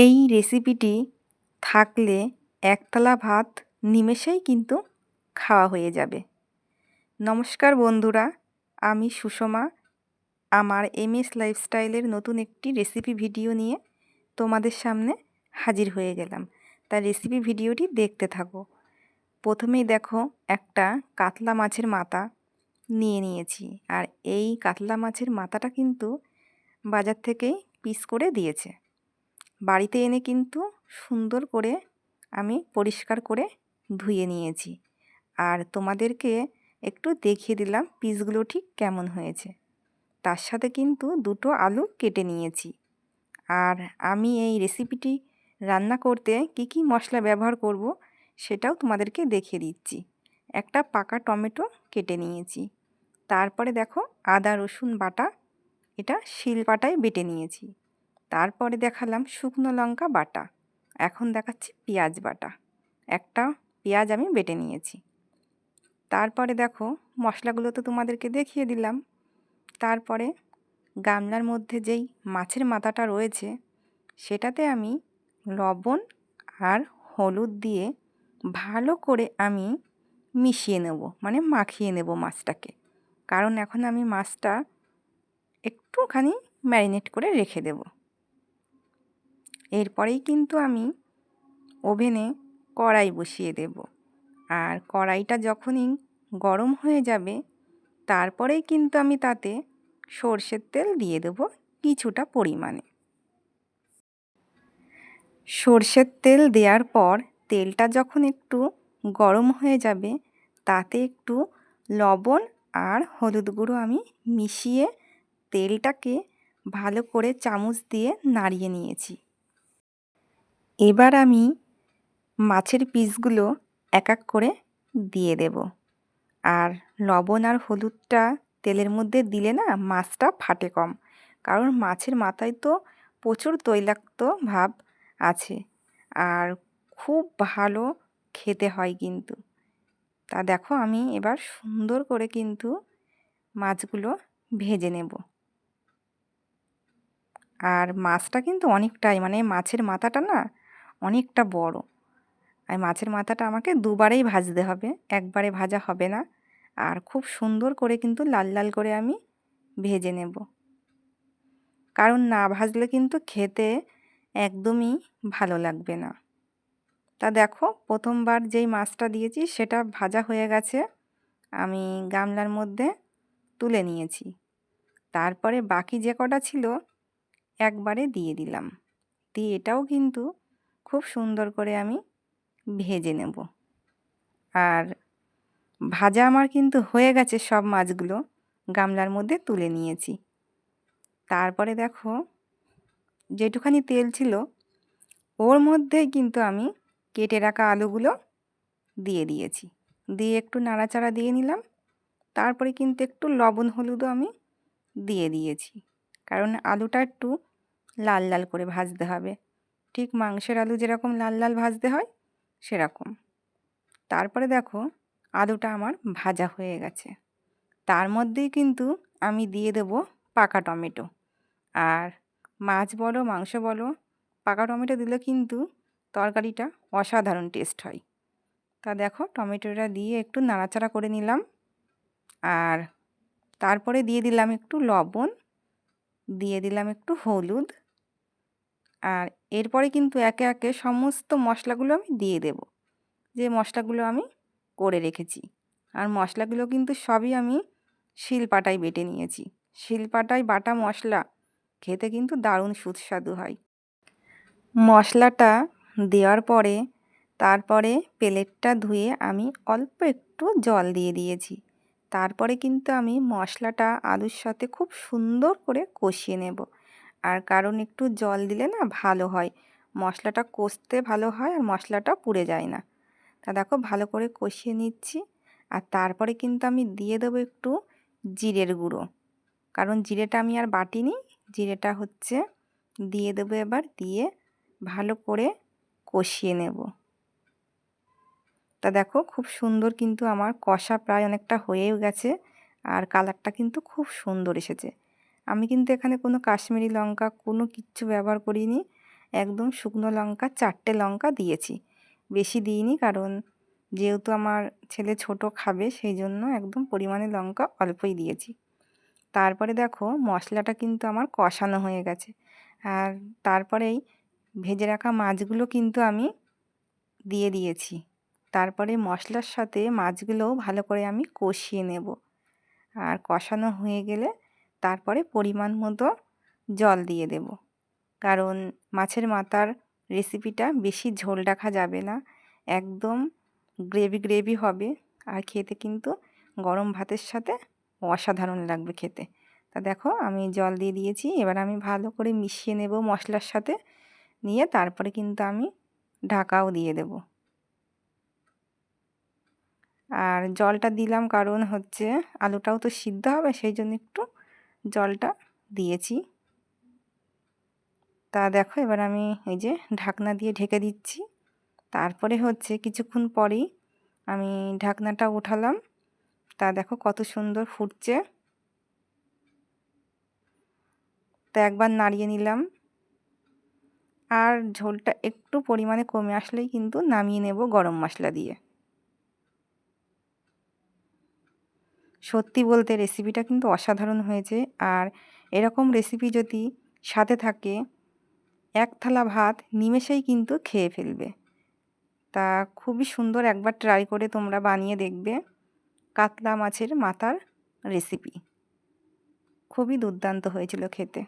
এই রেসিপিটি থাকলে একতলা ভাত নিমেষেই কিন্তু খাওয়া হয়ে যাবে। নমস্কার বন্ধুরা, আমি সুষমা। আমার এম এস লাইফস্টাইলের নতুন একটি রেসিপি ভিডিও নিয়ে তোমাদের সামনে হাজির হয়ে গেলাম। তার রেসিপি ভিডিওটি দেখতে থাকো। প্রথমেই দেখো, একটা কাতলা মাছের মাথা নিয়ে নিয়েছি। আর এই কাতলা মাছের মাথাটা কিন্তু বাজার থেকেই পিস করে দিয়েছে। বাড়িতে এনে কিন্তু সুন্দর করে আমি পরিষ্কার করে ধুয়ে নিয়েছি। আর তোমাদেরকে একটু দেখিয়ে দিলাম পিসগুলো ঠিক কেমন হয়েছে। তার সাথে কিন্তু দুটো আলু কেটে নিয়েছি। আর আমি এই রেসিপিটি রান্না করতে কি কি মশলা ব্যবহার করব সেটাও তোমাদেরকে দেখিয়ে দিচ্ছি। একটা পাকা টমেটো কেটে নিয়েছি। তারপরে দেখো আদা রসুন বাটা, এটা শিল পাটায় বেটে নিয়েছি। তারপরে দেখালাম শুকনো লঙ্কা বাটা। এখন দেখাচ্ছি পেঁয়াজ বাটা। একটা পেঁয়াজ আমি বেটে নিয়েছি। তারপরে দেখো, মশলাগুলো তো তোমাদেরকে দেখিয়ে দিলাম। তারপরে গামলার মধ্যে যেই মাছের মাথাটা রয়েছে, সেটাতে আমি লবণ আর হলুদ দিয়ে ভালো করে আমি মিশিয়ে নেব মানে মাখিয়ে নেব মাছটাকে। কারণ এখন আমি মাছটা একটুখানি ম্যারিনেট করে রেখে দেব। এরপরেই কিন্তু আমি ওভেনে কড়াই বসিয়ে দেব। আর কড়াইটা যখনই গরম হয়ে যাবে, তারপরেই কিন্তু আমি তাতে সর্ষের তেল দিয়ে দেব কিছুটা পরিমাণে। সর্ষের তেল দেওয়ার পর তেলটা যখন একটু গরম হয়ে যাবে, তাতে একটু লবণ আর হলুদ গুঁড়ো আমি মিশিয়ে তেলটাকে ভালো করে চামচ দিয়ে নাড়িয়ে নিয়েছি। এবার আমি মাছের পিসগুলো এক এক করে দিয়ে দেব। আর লবণ আর হলুদটা তেলের মধ্যে দিলে না মাছটা ফাটে কম। কারণ মাছের মাথায় তো প্রচুর তৈলাক্ত ভাব আছে। আর খুব ভালো খেতে হয় কিন্তু। তা দেখো আমি এবার সুন্দর করে কিন্তু মাছগুলো ভেজে নেব। আর মাছটা কিন্তু অনেকটাই মানে মাছের মাথাটা না অনেকটা বড়। আর মাছের মাথাটা আমাকে দুবারেই ভাজতে হবে, একবারে ভাজা হবে না। আর খুব সুন্দর করে কিন্তু লাল লাল করে আমি ভেজে নেব। কারণ না ভাজলে কিন্তু খেতে একদমই ভালো লাগবে না। তা দেখো, প্রথমবার যেই মাছটা দিয়েছি সেটা ভাজা হয়ে গেছে, আমি গামলার মধ্যে তুলে নিয়েছি। তারপরে বাকি যে কটা ছিল একবারে দিয়ে দিলাম। দিয়ে এটাও কিন্তু খুব সুন্দর করে আমি ভেজে নেব। আর ভাজা আমার কিন্তু হয়ে গেছে সব মাছগুলো, গামলার মধ্যে তুলে নিয়েছি। তারপরে দেখো, যেটুখানি তেল ছিল, ওর মধ্যেই কিন্তু আমি কেটে রাখা আলুগুলো দিয়ে দিয়েছি। দিয়ে একটু নাড়াচাড়া দিয়ে নিলাম, তারপরে কিন্তু একটু লবণ হলুদও আমি দিয়ে দিয়েছি। কারণ আলুটা একটু লাল লাল করে ভাজতে হবে। ঠিক মাংসের আলু যেরকম লাল লাল ভাজতে হয়, সেরকম। তারপরে দেখো, আলুটা আমার ভাজা হয়ে গেছে। তার মধ্যেই কিন্তু আমি দিয়ে দেব পাকা টমেটো। আর মাছ বলো, মাংস বলো, পাকা টমেটো দিলে কিন্তু তরকারিটা অসাধারণ টেস্ট হয়। তা দেখো, টমেটোটা দিয়ে একটু নাড়াচাড়া করে নিলাম। আর তারপরে দিয়ে দিলাম একটু লবণ, দিয়ে দিলাম একটু হলুদ আর এরপরে কিন্তু একে একে সমস্ত মশলাগুলো আমি দিয়ে দেব। যে মশলাগুলো আমি করে রেখেছি। আর মশলাগুলো কিন্তু সবই আমি শিলপাটায় বেটে নিয়েছি। শিলপাটায় বাটা মশলা খেতে কিন্তু দারুণ সুস্বাদু হয়। মশলাটা দেওয়ার পরে তারপরে প্লেটটা ধুয়ে আমি অল্প একটু জল দিয়ে দিয়েছি। তারপরে কিন্তু আমি মশলাটা আলুর সাথে খুব সুন্দর করে কষিয়ে নেব। আর কারণ একটু জল দিলে না ভালো হয়। মশলাটা কষতে ভালো হয় আর মশলাটা পুড়ে যায় না। তা দেখো ভালো করে কষিয়ে নিচ্ছি। আর তারপরে কিন্তু আমি দিয়ে দেবো একটু জিরের গুঁড়ো। কারণ জিরেটা আমি আর বাটিনি, জিরেটা হচ্ছে দিয়ে দেবো এবার, দিয়ে ভালো করে কষিয়ে নেব। তা দেখো খুব সুন্দর কিন্তু আমার কষা প্রায় অনেকটা হয়েও গেছে। আর কালারটা কিন্তু খুব সুন্দর এসেছে। আমি কিন্তু এখানে কোনো কাশ্মীরি লঙ্কা কোনো কিচ্ছু ব্যবহার করিনি। একদম শুকনো লঙ্কা, চারটে লঙ্কা দিয়েছি। বেশি দিইনি কারণ যেহেতু আমার ছেলে ছোট খাবে সেই জন্য একদম পরিমাণে লঙ্কা অল্পই দিয়েছি। তারপরে দেখো মশলাটা কিন্তু আমার কষানো হয়ে গেছে। আর তারপরেই ভেজে রাখা মাছগুলো কিন্তু আমি দিয়ে দিয়েছি। তারপরে মশলার সাথে মাছগুলোও ভালো করে আমি কষিয়ে নেব। আর কষানো হয়ে গেলে তারপরে পরিমাণ মতো জল দিয়ে দেব। কারণ মাছের মাথার রেসিপিটা বেশি ঝোল রাখা যাবে না। একদম গ্রেভি গ্রেভি হবে। আর খেতে কিন্তু গরম ভাতের সাথে অসাধারণ লাগবে খেতে। তা দেখো, আমি জল দিয়ে দিয়েছি। এবার আমি ভালো করে মিশিয়ে নেব মশলার সাথে। নিয়ে তারপরে কিন্তু আমি ঢাকাও দিয়ে দেব। আর জলটা দিলাম কারণ হচ্ছে আলুটাও তো সিদ্ধ হবে, সেই জন্য একটু জলটা দিয়েছি। তা দেখো, এবার আমি এই যে ঢাকনা দিয়ে ঢেকে দিচ্ছি। তারপরে হচ্ছে কিছুক্ষণ পরেই আমি ঢাকনাটা উঠালাম তা দেখো কত সুন্দর ফুটছে। তা একবার নাড়িয়ে নিলাম। আর ঝোলটা একটু পরিমাণে কমে আসলেই কিন্তু নামিয়ে নেব গরম মশলা দিয়ে। সত্যি বলতে রেসিপিটা কিন্তু অসাধারণ হয়েছে। আর এরকম রেসিপি যদি সাথে থাকে, এক থালা ভাত নিমেষেই কিন্তু খেয়ে ফেলবে। তা খুবই সুন্দর একবার ট্রাই করে তোমরা বানিয়ে দেখবে কাতলা মাছের মাথার রেসিপি খুবই দুর্দান্ত হয়েছিল খেতে।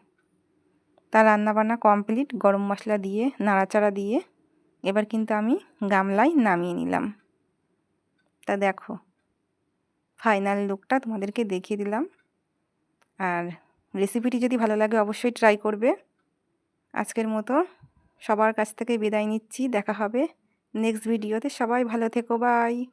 তা রান্নাবান্না কমপ্লিট গরম মশলা দিয়ে, নাড়াচাড়া দিয়ে এবার কিন্তু আমি গামলায় নামিয়ে নিলাম। তা দেখো ফাইনাল লুকটা তোমাদেরকে দেখিয়ে দিলাম। আর রেসিপিটি যদি ভালো লাগে অবশ্যই ট্রাই করবে। আজকের মতো সবার কাছ থেকে বিদায় নিচ্ছি। দেখা হবে নেক্সট ভিডিওতে। সবাই ভালো থেকো। বাই।